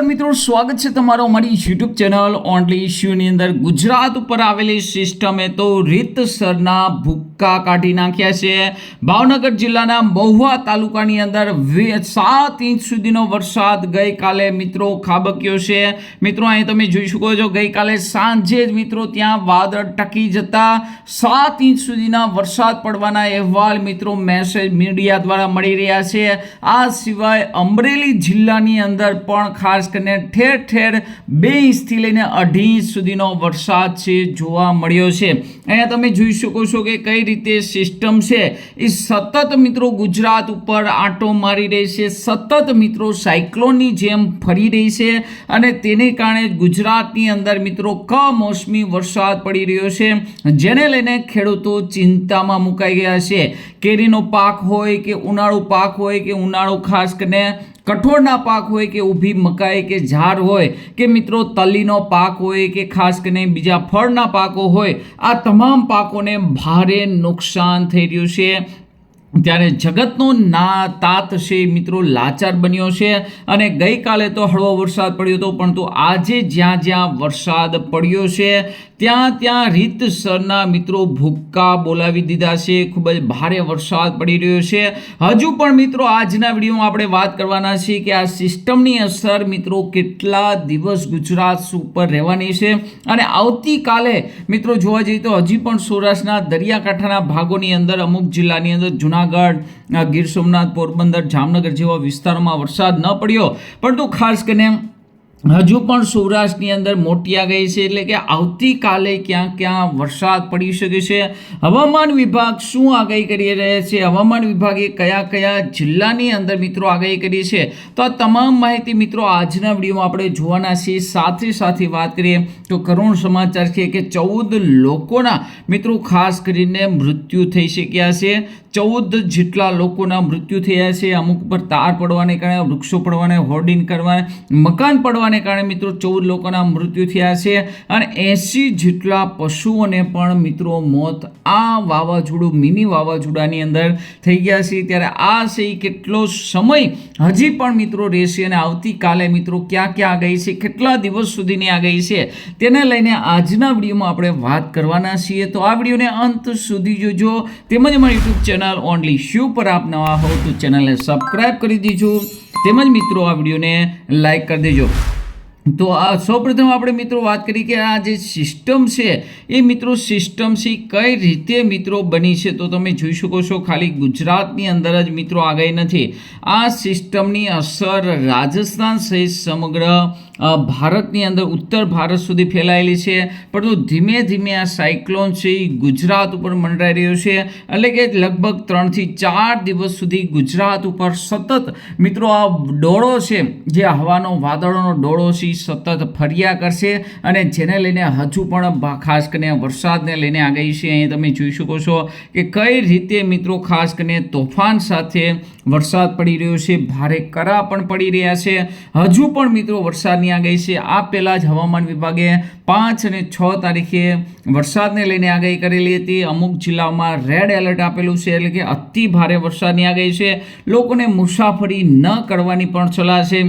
નમસ્કાર મિત્રો, સ્વાગત છે તમારો અમારી યુટ્યુબ ચેનલ ઓનલી ઇશ્યુની અંદર. ગુજરાત ઉપર આવેલી સિસ્ટમે તો રીતસરના ભૂક્કા કાઢી નાખ્યા છે. ભાવનગર જિલ્લાના મહુવા તાલુકાની અંદર સાત ઇંચ સુધીનો વરસાદ ગઈકાલે મિત્રો ખાબક્યો છે. મિત્રો, અહીં તમે જોઈ શકો છો, ગઈકાલે સાંજે જ મિત્રો ત્યાં વાદળ ટકી જતા સાત ઇંચ સુધીના વરસાદ પડવાના અહેવાલ મિત્રો મેસેજ મીડિયા દ્વારા મળી રહ્યા છે. આ સિવાય અમરેલી જિલ્લાની અંદર પણ ખાસ કરીને ઠેર ઠેર બે ઇંચથી લઈને અઢી ઇંચ સુધીનો વરસાદ છે, જોવા મળ્યો છે. અહીંયા તમે જોઈ શકો છો કે કઈ રીતે સિસ્ટમ છે. એ સતત મિત્રો ગુજરાત ઉપર આંટો મારી રહી છે. સતત મિત્રો સાયક્લોનની જેમ ફરી રહી છે અને તેને કારણે ગુજરાતની અંદર મિત્રો કમોસમી વરસાદ પડી રહ્યો છે. જેને લઈને ખેડૂતો ચિંતામાં મુકાઈ ગયા છે. કેરીનો પાક હોય કે ઉનાળુ પાક હોય કે ઉનાળુ ખાસ કરીને કઠોળના પાક હોય કે ઊભી મકાઈ કે ઝાડ હોય કે મિત્રો તલીનો પાક હોય કે ખાસ કરીને બીજા ફળના પાકો હોય, આ તમામ પાકોને ભારે નુકસાન થઈ રહ્યું છે. ત્યારે જગતનો ના તાત છે મિત્રો, લાચાર બન્યો છે. અને ગઈકાલે તો હળવો વરસાદ પડ્યો હતો, પરંતુ આજે જ્યાં જ્યાં વરસાદ પડ્યો છે, ત્યાં ત્યાં રીતસરના મિત્રો ભૂક્કા બોલાવી દીધા છે. ખૂબ જ ભારે વરસાદ પડી રહ્યો છે. હજુ પણ મિત્રો, આજના વિડીયોમાં આપણે વાત કરવાના છીએ કે આ સિસ્ટમની અસર મિત્રો કેટલા દિવસ ગુજરાત ઉપર રહેવાની છે. અને આવતીકાલે મિત્રો જોવા જઈએ તો હજી પણ સૌરાષ્ટ્રના દરિયાકાંઠાના ભાગોની અંદર, અમુક જિલ્લાની અંદર જુનાગઢ ગીર સોમનાથ, પોરબંદર, જામનગર જેવા વિસ્તારોમાં વરસાદ ન પડ્યો. પરંતુ ખાસ કરીને હજુ પણ સૌરાષ્ટ્રની અંદર મોટી આગાહી છે. એટલે કે આવતીકાલે ક્યાં ક્યાં વરસાદ પડી શકે છે? હવામાન વિભાગ શું આગાહી કરી રહ્યા છે? હવામાન વિભાગે કયા કયા જિલ્લાની અંદર મિત્રો આગાહી કરી છે? તો આ તમામ માહિતી મિત્રો આજના વિડીયોમાં આપણે જોવાના છીએ. સાથે સાથે વાત કરીએ તો કરુણ સમાચાર છે કે ચૌદ લોકોના મિત્રો ખાસ કરીને મૃત્યુ થઈ શક્યા છે. ચૌદ જેટલા લોકોના મૃત્યુ થયા છે. અમુક પર તાર પડવાને કારણે, વૃક્ષો પડવાને, હોર્ડિંગ કરવાને, મકાન પડવાને કારણે મિત્રો ચૌદ લોકોના મૃત્યુ થયા છે અને એંસી જેટલા પશુઓને પણ મિત્રો મોત આ વાવાઝોડું, મિની વાવાઝોડાની અંદર થઈ ગયા છે. ત્યારે આ છે કેટલો સમય હજી પણ મિત્રો રહેશે અને આવતીકાલે મિત્રો ક્યાં ક્યાં ગઈ છે, કેટલા દિવસ સુધીની આગાહી છે, તેને લઈને આજના વિડીયોમાં આપણે વાત કરવાના છીએ. તો આ વિડીયોને અંત સુધી જોજો. તેમજ અમારી યુટ્યુબ ચેનલ ઓનલી શ્યુ પર આપ નવા હો તો ચેનલને સબસ્ક્રાઈબ કરી દીજો. તેમજ મિત્રો, આ વિડીયોને લાઈક કરી દેજો. તો આ સૌપ્રથમ આપણે મિત્રો વાત કરી કે આ જે સિસ્ટમ છે, એ મિત્રો સિસ્ટમ છે કઈ રીતે મિત્રો બની છે? તો તમે જોઈ શકો છો ખાલી ગુજરાતની અંદર જ મિત્રો આગાહી નથી. આ સિસ્ટમની અસર રાજસ્થાન સહિત સમગ્ર ભારતની અંદર ઉત્તર ભારત સુધી ફેલાયેલી છે. પરંતુ ધીમે ધીમે આ સાયક્લોન છે એ ગુજરાત ઉપર મંડરાઈ રહ્યો છે. એટલે કે લગભગ ત્રણથી ચાર દિવસ સુધી ગુજરાત ઉપર સતત મિત્રો આ ડોળો છે, જે હવાનો વાદળોનો ડોળો છે સતત ફર્યા કરશે અને જેને લઈને હજુ પણ ખાસ કરીને વરસાદને લઈને આગાહી છે, અહીં તમે જોઈ શકો છો કે કઈ રીતે મિત્રો ખાસ કરીને તોફાન સાથે વરસાદ પડી રહ્યો છે, ભારે કરા પણ પડી રહ્યા છે. હજુ પણ મિત્રો વરસાદની આગાહી છે. આ પહેલાં જ હવામાન વિભાગે પાંચ અને છ તારીખે વરસાદને લઈને આગાહી કરેલી હતી. અમુક જિલ્લાઓમાં રેડ એલર્ટ આપેલું છે એટલે કે અતિ ભારે વરસાદની આગાહી છે. લોકોને મુસાફરી ન કરવાની પણ સલાહ છે.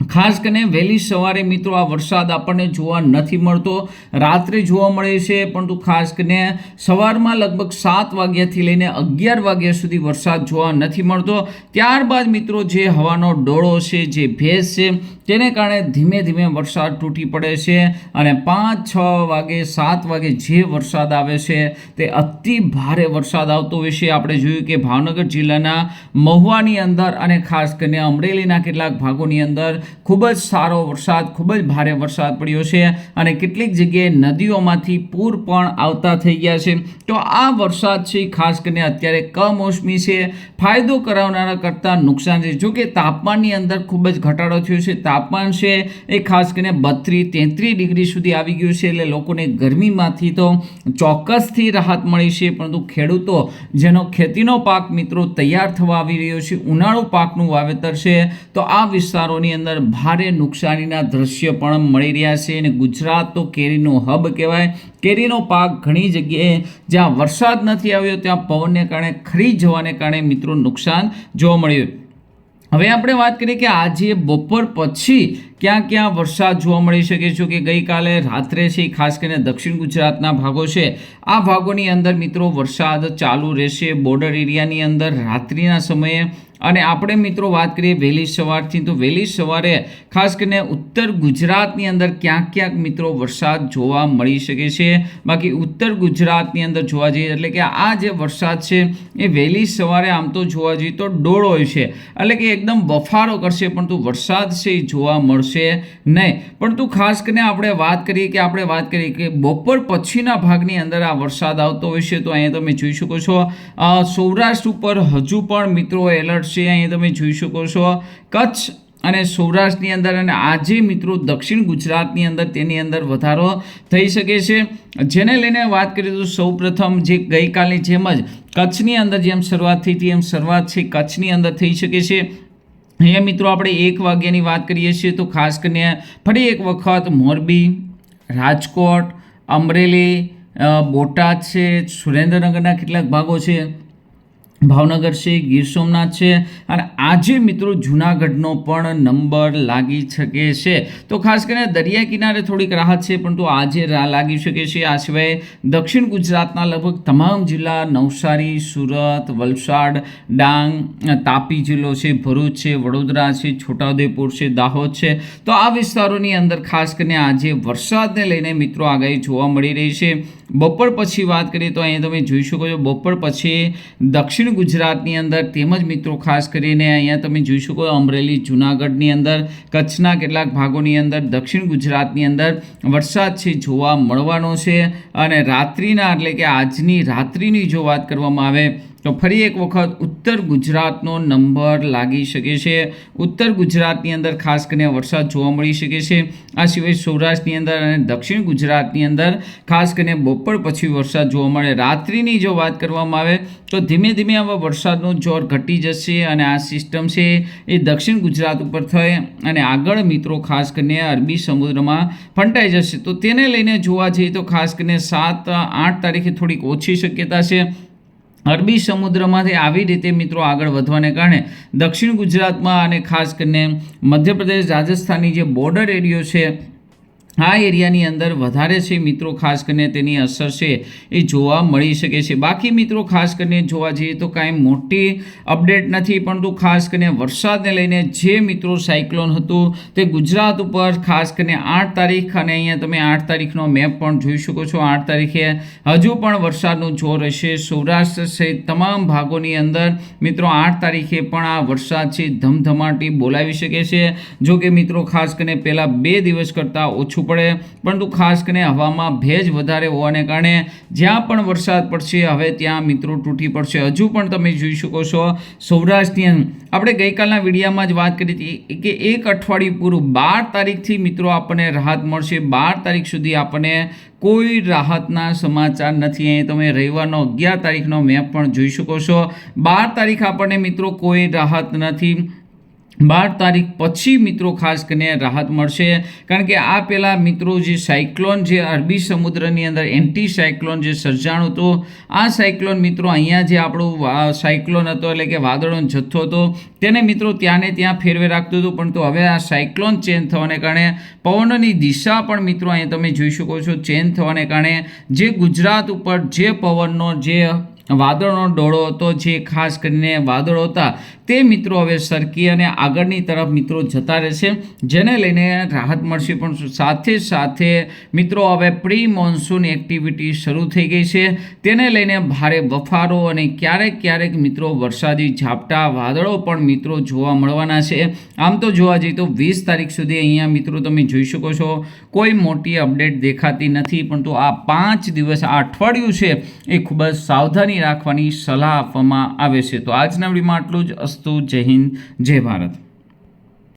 ખાસ કરીને વહેલી સવારે મિત્રો આ વરસાદ આપણને જોવા નથી મળતો. રાત્રે જોવા મળે છે, પરંતુ ખાસ કરીને સવારમાં લગભગ સાત વાગ્યાથી લઈને અગિયાર વાગ્યા સુધી વરસાદ જોવા નથી મળતો. ત્યારબાદ મિત્રો જે હવાનો ડોળો છે, જે ભેજ છે, તેને કારણે ધીમે ધીમે વરસાદ તૂટી પડે છે અને પાંચ, છ વાગે, સાત વાગે જે વરસાદ આવે છે, તે અતિ ભારે વરસાદ આવતો હોય છે. આપણે જોયું કે ભાવનગર જિલ્લાના મહુવાની અંદર અને ખાસ કરીને અમરેલીના કેટલાક ભાગોની અંદર ખૂબ જ સારો વરસાદ, ખૂબ જ ભારે વરસાદ પડ્યો છે અને કેટલીક જગ્યાએ નદીઓમાંથી પૂર પણ આવતા થઈ ગયા છે. તો આ વરસાદ છે ખાસ કરીને અત્યારે કમોસમી છે. ફાયદો કરાવનારા કરતાં નુકસાન છે. જો કે તાપમાનની અંદર ખૂબ જ ઘટાડો થયો છે. તાપમાન છે એ ખાસ કરીને બત્રીસ, તેત્રીસ ડિગ્રી સુધી આવી ગયું છે એટલે લોકોને ગરમીમાંથી તો ચોક્કસથી રાહત મળી છે. પરંતુ ખેડૂતો, જેનો ખેતીનો પાક મિત્રો તૈયાર થવા આવી રહ્યો છે, ઉનાળુ પાકનું વાવેતર છે, તો આ વિસ્તારોની અંદર ભારે નુકસાનીના દ્રશ્ય પણ મળી રહ્યા છે અને ગુજરાત તો કેરીનો હબ કહેવાય. કેરીનો પાક ઘણી જગ્યાએ જ્યાં વરસાદ નથી આવ્યો, ત્યાં પવનને કારણે ખરી જવાને કારણે મિત્રો નુકસાન જોવા મળ્યું. હવે આપણે વાત કરીએ કે આજે બપોર પછી ક્યાં ક્યાં વરસાદ જોવા મળી શકે છે? કે ગઈકાલે રાત્રે છે, ખાસ કરીને દક્ષિણ ગુજરાતના ભાગો છે. આ ભાગોની અંદર મિત્રો વરસાદ ચાલુ રહેશે બોર્ડર એરિયાની અંદર રાત્રિના સમયે. અને આપણે મિત્રો વાત કરીએ વહેલી સવારથી, તો વહેલી સવારે ખાસ કરીને ઉત્તર ગુજરાતની અંદર ક્યાંક ક્યાંક મિત્રો વરસાદ જોવા મળી શકે છે. બાકી ઉત્તર ગુજરાતની અંદર જોવા જઈએ, એટલે કે આ જે વરસાદ છે, એ વહેલી સવારે આમ તો જોવા જઈએ તો ડોળો છે. એટલે કે એકદમ બફારો કરશે, પરંતુ વરસાદ છે એ જોવા મળશે. નહીં. પરંતુ ખાસ કરીને આપણે વાત કરીએ કે આપણે વાત કરીએ કે બપોર પછીના ભાગની અંદર આ વરસાદ આવતો હોય છે, તો અહીંયા તમે જોઈ શકો છો. સૌરાષ્ટ્ર ઉપર હજુ પણ મિત્રો એલર્ટ છે, અહીંયા તમે જોઈ શકો છો. કચ્છ અને સૌરાષ્ટ્રની અંદર અને આજે મિત્રો દક્ષિણ ગુજરાતની અંદર તેની અંદર વધારો થઈ શકે છે. જેને લઈને વાત કરીએ તો સૌપ્રથમ જે ગઈકાલની જેમ જ કચ્છની અંદર જેમ શરૂઆત થઈ હતી, એમ શરૂઆત છે, કચ્છની અંદર થઈ શકે છે. અહીંયા મિત્રો આપણે એક વાગ્યાની વાત કરીએ છીએ તો ખાસ કરીને ફરી એક વખત મોરબી, રાજકોટ, અમરેલી બોટાદ છે, સુરેન્દ્રનગરના કેટલાક ભાગો છે. ભાવનગર છે, ગીર સોમનાથ છે અને આજે મિત્રો જૂનાગઢનો પણ નંબર લાગી શકે છે. તો ખાસ કરીને દરિયા કિનારે થોડીક રાહત છે, પરંતુ આજે રાહ લાગી શકે છે. આ સિવાય દક્ષિણ ગુજરાતના લગભગ તમામ જિલ્લા નવસારી, સુરત, વલસાડ, ડાંગ, તાપી જિલ્લો છે, ભરૂચ છે, વડોદરા છે, છોટાઉદેપુર છે, દાહોદ છે. તો આ વિસ્તારોની અંદર ખાસ કરીને આજે વરસાદને લઈને મિત્રો આગાહી જોવા મળી રહી છે. બપોર પછી વાત કરીએ તો અહીંયા તમે જોઈ શકો છો, બપોર પછી દક્ષિણ ગુજરાતની અંદર તેમજ મિત્રો ખાસ કરીને અહીંયા તમે જોઈ શકો અમરેલી, જુનાગઢની અંદર, કચ્છના કેટલાક ભાગોની અંદર, દક્ષિણ ગુજરાતની અંદર વરસાદ છે જોવા મળવાનો છે અને રાત્રિના એટલે કે આજની રાત્રિની જો વાત કરવામાં આવે તો ફરી એક વખત ઉત્તર ગુજરાતનો નંબર લાગી શકે છે. ઉત્તર ગુજરાતની અંદર ખાસ કરીને વરસાદ જોવા મળી શકે છે. આ સિવાય સૌરાષ્ટ્રની અંદર અને દક્ષિણ ગુજરાતની અંદર ખાસ કરીને બપોર પછી વરસાદ જોવા મળે. રાત્રિની જો વાત કરવામાં આવે તો ધીમે ધીમે આવા વરસાદનું જોર ઘટી જશે અને આ સિસ્ટમ છે એ દક્ષિણ ગુજરાત ઉપર થઈ અને આગળ મિત્રો ખાસ કરીને અરબી સમુદ્રમાં ફંટાઈ જશે. તો તેને લઈને જોવા જઈએ તો ખાસ કરીને સાત, આઠ તારીખે થોડીક ઓછી શક્યતા છે. અરબી સમુદ્રમાંથી આવી રીતે મિત્રો આગળ વધવાને કારણે દક્ષિણ ગુજરાતમાં અને ખાસ કરીને મધ્યપ્રદેશ, રાજસ્થાનની જે બોર્ડર એરિયો છે આ એરિયાની અંદર વધારે છે મિત્રો, ખાસ કરીને તેની અસર છે એ જોવા મળી શકે છે. બાકી મિત્રો, ખાસ કરીને જોવા જઈએ તો કાંઈ મોટી અપડેટ નથી, પરંતુ ખાસ કરીને વરસાદને લઈને જે મિત્રો સાયક્લોન હતું તે ગુજરાત ઉપર ખાસ કરીને આઠ તારીખ અને અહીંયા તમે આઠ તારીખનો મેપ પણ જોઈ શકો છો. આઠ તારીખે હજુ પણ વરસાદનું જોર રહેશે સૌરાષ્ટ્ર સહિત તમામ ભાગોની અંદર મિત્રો, આઠ તારીખે પણ આ વરસાદ છે, ધમધમાટી બોલાવી શકે છે. જો કે મિત્રો, ખાસ કરીને પહેલાં બે દિવસ કરતાં ઓછું પડે. પરંતુ ખાસ કરીને હવામાં ભેજ વધારે હોવાને કારણે જ્યાં પણ વરસાદ પડશે, હવે ત્યાં મિત્રો તૂટી પડશે. હજુ પણ તમે જોઈ શકો છો સૌરાષ્ટ્રની આપણે ગઈકાલના વિડીયામાં જ વાત કરી હતી કે એક અઠવાડિયું પૂરું બાર તારીખથી મિત્રો આપણને રાહત મળશે. બાર તારીખ સુધી આપણને કોઈ રાહતના સમાચાર નથી. અહીં તમે રવિવારનો અગિયાર તારીખનો મેપ પણ જોઈ શકો છો. બાર તારીખ આપણને મિત્રો કોઈ રાહત નથી. બાર તારીખ પછી મિત્રો ખાસ કરીને રાહત મળશે. કારણ કે આ પહેલાં મિત્રો જે સાયક્લોન જે અરબી સમુદ્રની અંદર એન્ટી સાયક્લોન જે સર્જાણું હતું, આ સાયક્લોન મિત્રો અહીંયા જે આપણું સાયક્લોન હતો એટલે કે વાદળનો જથ્થો હતો, તેને મિત્રો ત્યાંને ત્યાં ફેરવે રાખતું હતું. પરંતુ હવે આ સાયક્લોન ચેન્જ થવાને કારણે પવનની દિશા પણ મિત્રો અહીંયા તમે જોઈ શકો છો ચેન્જ થવાને કારણે જે ગુજરાત ઉપર જે પવનનો જે વાદળનો ડોળો હતો જે ખાસ કરીને વાદળો હતા, તે મિત્રો હવે સરકી અને આગળની તરફ મિત્રો જતા રહેશે. જેને લઈને રાહત મળશે, પણ સાથે સાથે મિત્રો હવે પ્રી મોન્સૂન એક્ટિવિટી શરૂ થઈ ગઈ છે. તેને લઈને ભારે બફારો અને ક્યારેક ક્યારેક મિત્રો વરસાદી ઝાપટા, વાદળો પણ મિત્રો જોવા મળવાના છે. આમ તો જોવા જઈએ તો વીસ તારીખ સુધી અહીંયા મિત્રો તમે જોઈ શકો છો, કોઈ મોટી અપડેટ દેખાતી નથી પરંતુ આ પાંચ દિવસ, આ અઠવાડિયું છે, એ ખૂબ જ સાવધાની રાખવાની સલાહ આપવામાં આવે છે. તો આજના વિડીયોમાં આટલું જ. અસ્તુ, જય હિન્દ, જય ભારત.